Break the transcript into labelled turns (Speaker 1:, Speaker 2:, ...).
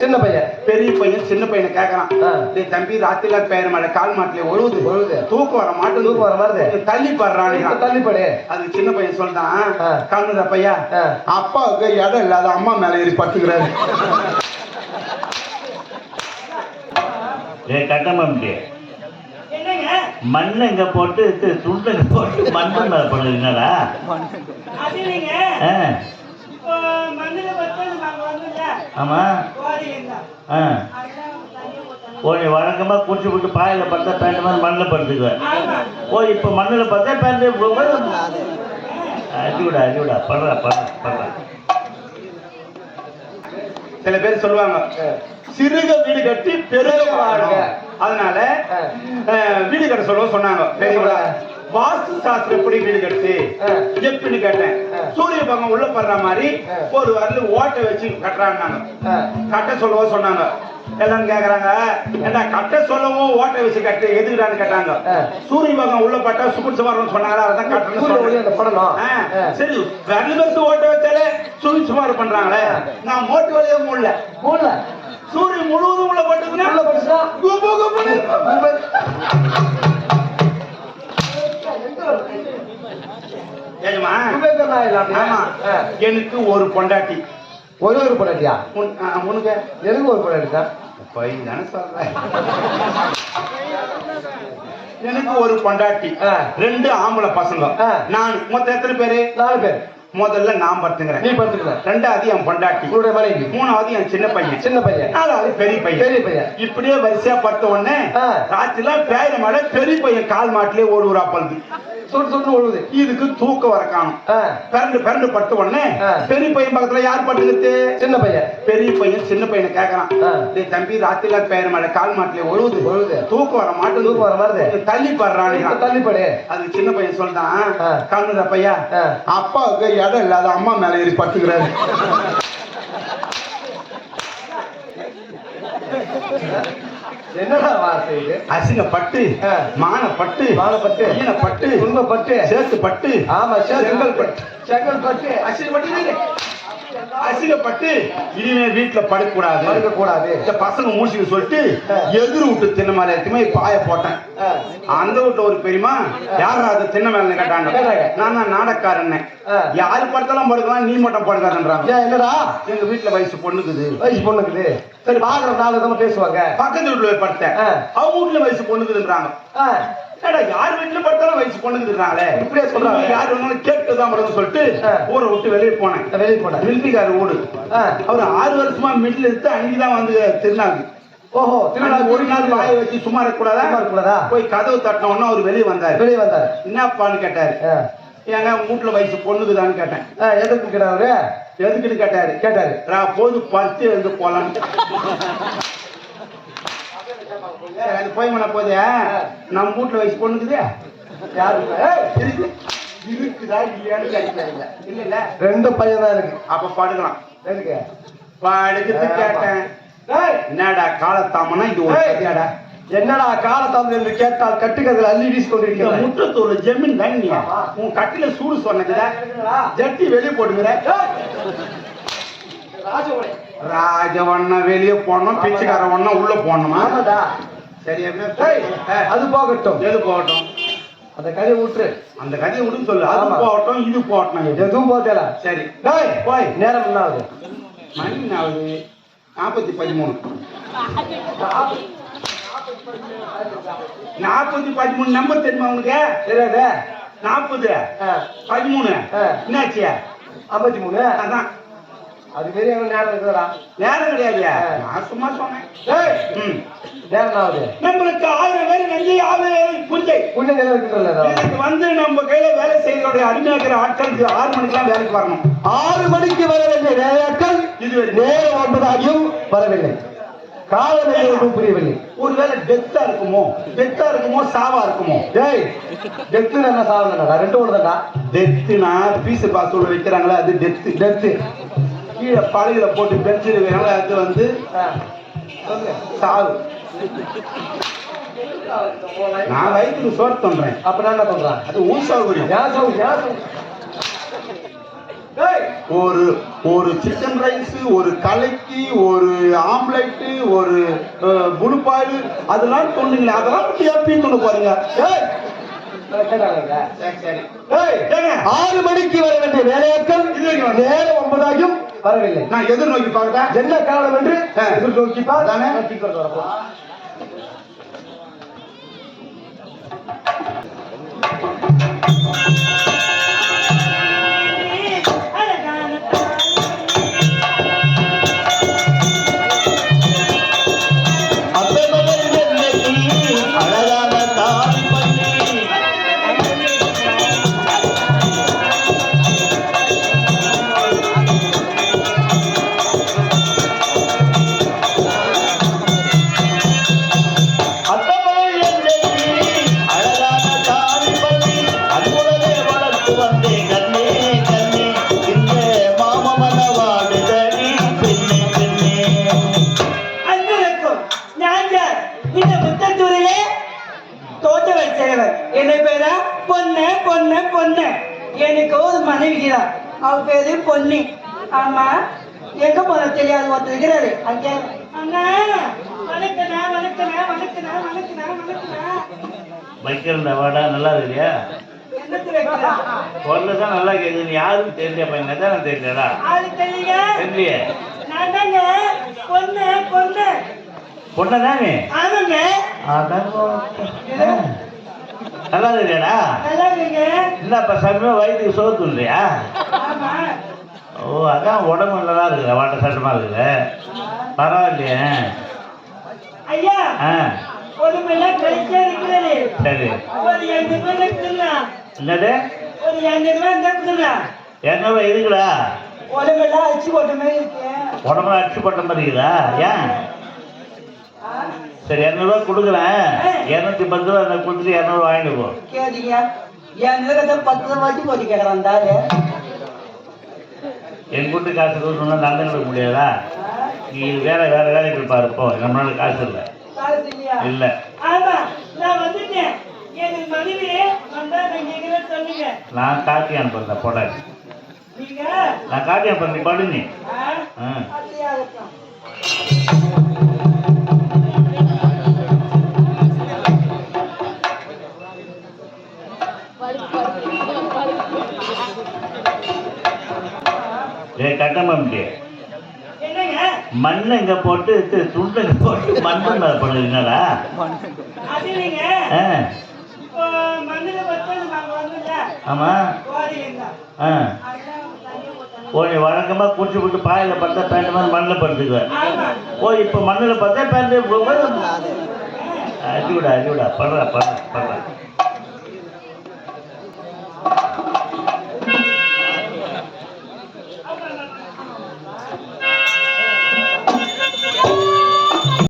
Speaker 1: சின்ன பையன்
Speaker 2: பெரிய பையன் சின்ன பையனை கேக்குறான். டேய் தம்பி ராத்திரில பேர் மேல கால் மாட்டில ஒழுகுது.
Speaker 1: ஒழுகுது.
Speaker 2: தூக்கம் வர மாட்டேங்குது.
Speaker 1: தூக்கம் வர.
Speaker 2: கொஞ்சம் தள்ளி பாடுறான்.
Speaker 1: தள்ளிப்படு
Speaker 2: அது சின்ன பையன் சொல்றான்.
Speaker 1: ஆ.
Speaker 2: கண்ணுல பையா. அப்பாவுக்கு இடம் இல்லாத அம்மா மேல ஏறி பத்துக்கிறாரு
Speaker 3: ஏ கட்டமம்பி
Speaker 4: என்னங்க?
Speaker 3: மண்ணை இங்க போட்டு துண்டை போட்டு மண்ணு மேல
Speaker 4: நாங்கள் வந்துல
Speaker 3: ஆமா. ஓ நீ வழக்கமா குடிச்சு விட்டு பாயில படுத்தா பேண்ட் மாதிரி மண்ணில் படுத்துக்குவேன். ஓ இப்போ மண்ணில் பார்த்தா பேண்ட் அடிவிடா அடிவிடா படுறா படுறா படுறா.
Speaker 2: சில பேர் சொல்லுவாங்க சிறுக வீடு கட்டி பெருக வாழ்க. அதனால வீடு கட்ட சொல்ல சொன்னாங்க. வாஸ்து சாஸ்திரம் எப்படி வீடு கட்டு
Speaker 1: ஆ.
Speaker 2: எப்படின்னு கேட்டேன். சூரிய பகம் உள்ள படுற மாதிரி. ஒரு வரல ஓட்டை வச்சு கட்டுறாங்க. கட்ட சொல்லவும் சொன்னாங்க. எல்லாம் கேக்குறாங்க. ஏண்டா கட்ட சொல்லவும் ஓட்டை வச்சு கட்டு எதுக்குடான்னு கேட்டாங்க. சூரிய பகம் உள்ள பட்டா சுபிட்சமா வரும்னு சொன்னாங்க அதான் கட்டணும்
Speaker 1: சூரிய
Speaker 2: ஆ. சரி விரல் வச்சு ஓட்ட வச்சாலே சுபிட்சமா பண்றாங்களே. நான் மோட்டு வழியே
Speaker 1: மூணுல
Speaker 2: சூரியன் முழுவதும் உள்ள பட்டுதுன்னா ஆமா.
Speaker 1: ஆ.
Speaker 2: எனக்கு ஒரு பொண்டாட்டி.
Speaker 1: ஒரு ஒரு பொண்டாட்டியா?
Speaker 2: உனக்கு?
Speaker 1: எனக்கு ஒரு பொண்டாட்டி தான்
Speaker 2: போய் தானே சொல்றேன் எனக்கு ஒரு பொண்டாட்டி. ரெண்டு ஆம்பளை பசங்க. நான் மொத்தம் எத்தனை பேரு?
Speaker 1: நாலு பேர்.
Speaker 2: முதல்ல நான் படுத்துக்கிறேன்
Speaker 1: நீ படுத்துக்கல
Speaker 2: ரெண்டாவது என் பொண்டாட்டி.
Speaker 1: உங்களுடைய மனைவி.
Speaker 2: மூணாவது என் சின்ன பையன்.
Speaker 1: சின்ன பையன்.
Speaker 2: நாலாவது பெரிய பையன்.
Speaker 1: பெரிய பையன்.
Speaker 2: இப்படியே வரிசையா படுத்த உடனே. ராத்திரில பேர மழை பெரிய பையன் கால் மாட்டிலே ஓடுறா பழுது.
Speaker 1: சுட்டு சுட்டு ஒழுகுது
Speaker 2: இதுக்கு தூக்கம் வர காணும். பிறண்டு பிறண்டு படுத்த உடனே. பெரிய பையன் பக்கத்துல யார் படுத்துக்கிட்டு?
Speaker 1: சின்ன பையன்.
Speaker 2: பெரிய பையன் சின்ன பையனை கேக்குறான். டேய் தம்பி ராத்திரில பேர மழை கால் மாட்டிலே ஒழுகுது
Speaker 1: ஒழுகுது.
Speaker 2: தூக்கம் வர மாட்டேங்குது.
Speaker 1: தூக்கம் வர.
Speaker 2: கொஞ்சம் தள்ளி பாடுறான்
Speaker 1: தள்ளிப்படு
Speaker 2: அது சின்ன பையன் சொல்றான்
Speaker 1: ஆ.
Speaker 2: கண்ணுல பையா. அப்பாவுக்கு இடம் இல்லாத அம்மா மேல ஏறி படுத்துக்கிறாரு.
Speaker 1: என்னடா வார்த்தை இது?
Speaker 2: அசிங்கப்பட்டு
Speaker 1: ஆ.
Speaker 2: மானப்பட்டு
Speaker 1: மானப்பட்டு,
Speaker 2: ஈனப்பட்டு
Speaker 1: துன்பப்பட்டு.
Speaker 2: சேத்துப்பட்டு
Speaker 1: ஆமா
Speaker 2: செங்கல்பட்டு.
Speaker 1: செங்கல்பட்டு
Speaker 2: அசிங்கப்பட்டு அசிங்கப்பட்டு இனிமே வீட்டுல படுக்கக்கூடாது.
Speaker 1: படுக்க கூடாது
Speaker 2: இந்த பசங்க மூச்சுக்கு சொல்லிட்டு. எதிர் விட்டு தின்ன மேல இருக்குமே பாய போட்டேன். அந்த வீட்டுல ஒரு பெரியமா யாரா அது தின்ன மேல கேட்டாங்க. நான் தான் நாடக்காரன். யாரு படுத்தாலும் படுக்கலாம் நீ மட்டும் படுக்காதுன்றாங்க.
Speaker 1: என்னடா?
Speaker 2: எங்க வீட்டுல வயசு பொண்ணுக்குது.
Speaker 1: வயசு பொண்ணுக்குது. சரி பாக்குற விதமா பேசுவாங்க.
Speaker 2: பக்கத்து வீட்டுல போய் படுத்தேன். அவங்க வீட்டுல வயசு பொண்ணுக்குதுன்றாங்க. யார் வயசு பொண்ணுக்குதுன்றாங்களே
Speaker 1: இப்படியே சொல்றாங்க.
Speaker 2: யார் வேணாலும் கேட்டுதான் படுன்னு சொல்லிட்டு
Speaker 1: ஆ.
Speaker 2: ஊரை விட்டு வெளியே போனேன்.
Speaker 1: வெளியே போனேன்
Speaker 2: மிலிட்டரிக்கார வீடு
Speaker 1: ஆ.
Speaker 2: அவர் ஆறு வருஷமா மிடில் எடுத்து அங்கேதான் வந்து திருநாள்.
Speaker 1: ஓஹோ திருவிழா
Speaker 2: ஒரு நாள் வாயை வச்சு சும்மா இருக்கக்கூடாதா?
Speaker 1: இருக்கக்கூடாதா?
Speaker 2: போய் கதவு தட்டின உடனே அவர் வெளியே வந்தாரு.
Speaker 1: வெளியே வந்தார்.
Speaker 2: என்னப்பான்னு கேட்டாரு. ஏங்க வீட்டுல வயசு பொண்ணுக்குதான்னு கேட்டேன்.
Speaker 1: எதுக்கு கேட்டாரு
Speaker 2: எதுக்குன்னு கேட்டாரு.
Speaker 1: கேட்டாரு.
Speaker 2: நான் போது பத்து எழுந்து போலாம் அது போய் மன போதே. நம்ம வீட்டுல வயசு பொண்ணுக்குது. இருக்குதா இல்லையான்னு இல்ல
Speaker 1: ரெண்டு பையன் தான் இருக்கு.
Speaker 2: அப்ப படுக்கலாம்.
Speaker 1: எதுக்கு?
Speaker 2: படுக்கிறது கேட்டேன். என்னடா காலத்தாமனா? இது ஒரு. கதையாடா.
Speaker 1: என்னடா காலத்தாமதம் என்று கேட்டால் கட்டுக்கதில் அள்ளி வீசி
Speaker 2: இந்த
Speaker 1: கொண்டிருக்கிறார்
Speaker 2: முற்றத்தூர்ல ஜமீன் தானே நீ. உன் கட்டில சூடு சொன்னதுல ஜட்டி வெளியே போட்டுக்கிற ராஜவண்ண வெளியே போடணும் பிச்சைக்கார வண்ணம் உள்ள போடணுமா?
Speaker 1: ஆமாடா.
Speaker 2: சரி
Speaker 1: அது போகட்டும்.
Speaker 2: எது போகட்டும்?
Speaker 1: அந்த கதையை விட்டுரு.
Speaker 2: அந்த கதையை விடுன்னு சொல்லு. அது. போகட்டும் இது போகட்டும்.
Speaker 1: எதுவும் போகல.
Speaker 2: சரி.
Speaker 1: டேய்
Speaker 2: போய்.
Speaker 1: நேரம் என்ன ஆகுது
Speaker 2: மணி என்ன ஆகுது நாற்பத்தி பதிமூணு. நாற்பத்தி பதிமூணு நம்பர் தெரியுமா உனக்கு?
Speaker 1: தெரியாதே.
Speaker 2: நாற்பது. பதிமூணு. என்னாச்சு?
Speaker 1: ஐம்பத்தி மூணு.
Speaker 2: அதான்.
Speaker 1: அது பெரிய நேரம் இருக்குதுடா?
Speaker 2: நேரம் கிடையாது
Speaker 1: ஆ.
Speaker 2: நான் சும்மா சொன்னேன்.
Speaker 1: நேரம் ஆகுது
Speaker 2: நம்மளுக்கு ஆயிரம் பேர் நெஞ்சு ஆயிரம் புஞ்சை.
Speaker 1: புண்ணிய நிலம் இருக்குதுல்ல
Speaker 2: இதுக்கு வந்து நம்ம கையில வேலை செய்யறோடைய அடிமையாக்கிற ஆட்களுக்கு ஆறு மணிக்கெல்லாம் வேலைக்கு வரணும்.
Speaker 1: ஆறு மணிக்கு வர வேண்டிய நேரங்கள்
Speaker 2: இது
Speaker 1: நேரம் ஒன்பதாகியும் வரவில்லை. காலநிலை ஒன்றும் புரியவில்லை.
Speaker 2: ஒருவேளை டெத்தா இருக்குமோ? டெத்தா இருக்குமோ? சாவா இருக்குமோ?
Speaker 1: டேய் டெத்து என்ன சாவலடா ரெண்டு ஒன்று தான்டா
Speaker 2: டெத்துனா பீஸ் பாஸ் வைக்கிறாங்களே அது டெத்து.
Speaker 1: டெத்து.
Speaker 2: கீழே பழகுல போட்டு வைக்கிறாங்களே அது வந்து சாவு. நான் வயிற்றுக்கு சோறு தோன்றேன்.
Speaker 1: அப்ப நான் என்ன பண்றான்
Speaker 2: அது உன் சௌகரியம் ஒரு ஒரு சிக்கன் ரைஸ் ஒரு கலக்கி ஒரு ஆம்லெட் ஒரு புழுப்பாயில் அதெல்லாம் சொன்னீங்களே அதெல்லாம் எப்படி கொண்டு போறீங்க?
Speaker 1: ஆறு மணிக்கு வர வேண்டிய வேலையாட்கள் நேரம் ஒன்பதாகும் வரவில்லை
Speaker 2: நான் எதிர்நோக்கி பார்க்கட்டா
Speaker 1: என்ன காரணம் என்று. எதிர்நோக்கி பார்.
Speaker 2: அதானே?
Speaker 1: நான்
Speaker 3: பொண்ணு.
Speaker 4: எனக்கு ஒரு மனைவிதான் அவ பேரு பொன்னி. ஆமா. எங்க போன தெரியாது ஒருத்தர் இருக்கிறாரு. அங்கே. அண்ணா வணக்கண்ணா வணக்கண்ணா வணக்கண்ணா வணக்கண்ணா வணக்கண்ணா.
Speaker 3: வைக்கிறந்த வாடா. நல்லா இருக்குல்லையா
Speaker 4: என்னத்து வைக்கிறா?
Speaker 3: குரல் தான் நல்லா கேக்குது. யாரும் தெரியல பையன் தான் தெரியலடா தெரியலையே.
Speaker 4: பொண்ணு பொண்ணு.
Speaker 3: பொண்ணை தானே?
Speaker 4: ஆமாங்க.
Speaker 3: அதான் நல்லா
Speaker 4: இருக்குங்க
Speaker 3: என்னப்பா சமயமா வயிற்றுக்கு சோத்து இல்லையா ஓ அதான் உடம்பு நல்லா இருக்குல்ல வாட்ட சட்டமா இருக்குல்ல. பரவாயில்லையே.
Speaker 4: ஐயா உடம்பெல்லாம்
Speaker 3: சரி. என்னது? இரநூறுவா இருக்குடா
Speaker 4: உடம்பெல்லாம் அடிச்சு போட்ட மாதிரி இருக்கு.
Speaker 3: உடம்புல அடிச்சு போட்ட மாதிரி இருக்குதா? ஏன்? சரி இரநூறுவா கொடுக்குறேன். இரநூத்தி பத்து ரூபா எனக்கு கொடுத்துட்டு இரநூறுவா வாங்கிட்டு போ.
Speaker 4: கேட்டீங்க? என் நிலக்கத்தை பத்து ரூபாய்க்கு போட்டு கேட்கறான் தாரு
Speaker 3: என் கூட்டு காசு கொடுக்கணும்னா நடந்துக்க முடியாதா? நீ வேற வேற வேலைக்கு பாருப்போ நம்மளால காசு இல்லை. இல்லை.
Speaker 4: ஆமா நான்
Speaker 3: நான் காட்டி அனுப்புறேன் போட நான் காட்டி அனுப்புறேன் நீ படு போட்டு இங்க போட்டு மண் மேல
Speaker 4: நாங்க வந்துல
Speaker 3: ஆமா. ஆ.
Speaker 4: அதான் தண்ணி ஊத்தணும்.
Speaker 3: ஓ நீ வழக்கமா குடிச்சு விட்டு பாயில படுத்தா பேண்ட் மாதிரி மண்ணில் படுத்துக்குவேன் ஓ இப்போ மண்ணில் பார்த்தா பேண்ட் அடிவிடா அடிவிடா படுறா படுறா படுறா.